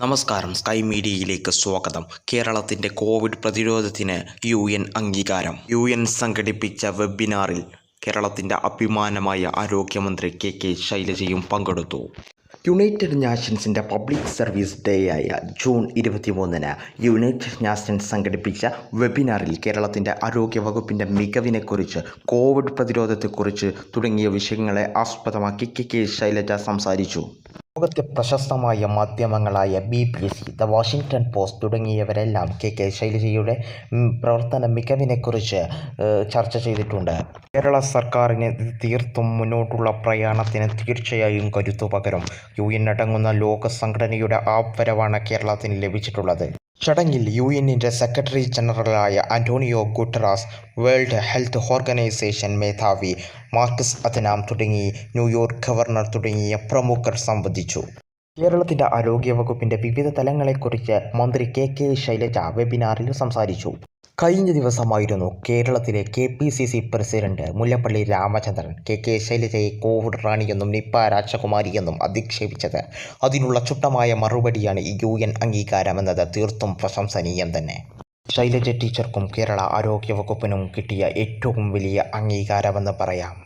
നമസ്കാരം സ്കൈ മീഡിയയിലേക്ക് സ്വാഗതം. കേരളത്തിന്റെ കോവിഡ് പ്രതിരോധത്തിന് യു എൻ അംഗീകാരം. യു എൻ സംഘടിപ്പിച്ച വെബിനാറിൽ കേരളത്തിന്റെ അഭിമാനമായ ആരോഗ്യമന്ത്രി കെ കെ ശൈലജയും പങ്കെടുത്തു. യുണൈറ്റഡ് നാഷൻസിന്റെ പബ്ലിക് സർവീസ് ഡേ ആയ ജൂൺ ഇരുപത്തിമൂന്നിന് യുണൈറ്റഡ് നാഷൻസ് സംഘടിപ്പിച്ച വെബിനാറിൽ കേരളത്തിന്റെ ആരോഗ്യവകുപ്പിന്റെ മികവിനെക്കുറിച്ച് കോവിഡ് പ്രതിരോധത്തെക്കുറിച്ച് തുടങ്ങിയ വിഷയങ്ങളെ ആസ്പദമാക്കി കെ കെ ശൈലജ സംസാരിച്ചു. ലോകത്തെ പ്രശസ്തമായ മാധ്യമങ്ങളായ B B C the Washington Post തുടങ്ങിയവരെല്ലാം K K ശൈലജയുടെ പ്രവർത്തന മികവിനെക്കുറിച്ച് ചർച്ച ചെയ്തിട്ടുണ്ട്. കേരള സർക്കാരിന് തീർത്തും മുന്നോട്ടുള്ള പ്രയാണത്തിന് തീർച്ചയായും കരുത്തു പകരും. യു എൻ അടങ്ങുന്ന ലോക സംഘടനയുടെ കേരളത്തിന് ലഭിച്ചിട്ടുള്ളത്. ചടങ്ങിൽ യു എന്നിന്റെ secretary ജനറലായ Antonio Guterres World Health Organization മേധാവി മാർക്കസ് അഥനാം തുടങ്ങി ന്യൂയോർക്ക് ഗവർണർ തുടങ്ങിയ പ്രമുഖർ സംബന്ധിച്ചു കേരളത്തിന്റെ ആരോഗ്യവകുപ്പിന്റെ വിവിധ തലങ്ങളെക്കുറിച്ച് മന്ത്രി കെ കെ ശൈലജ വെബിനാറിൽ സംസാരിച്ചു. കഴിഞ്ഞ ദിവസമായിരുന്നു കേരളത്തിലെ K P C C president Mullappally Ramachandran K K ശൈലജയെ Covid റാണിയെന്നും നിപ്പ രാജകുമാരിയെന്നും അധിക്ഷേപിച്ചത്. അതിനുള്ള ചുട്ടമായ മറുപടിയാണ് യു എൻ അംഗീകാരമെന്നത്. തീർത്തും പ്രശംസനീയം തന്നെ. ശൈലജ ടീച്ചർക്കും കേരള ആരോഗ്യവകുപ്പിനും കിട്ടിയ ഏറ്റവും വലിയ അംഗീകാരമെന്ന് പറയാം.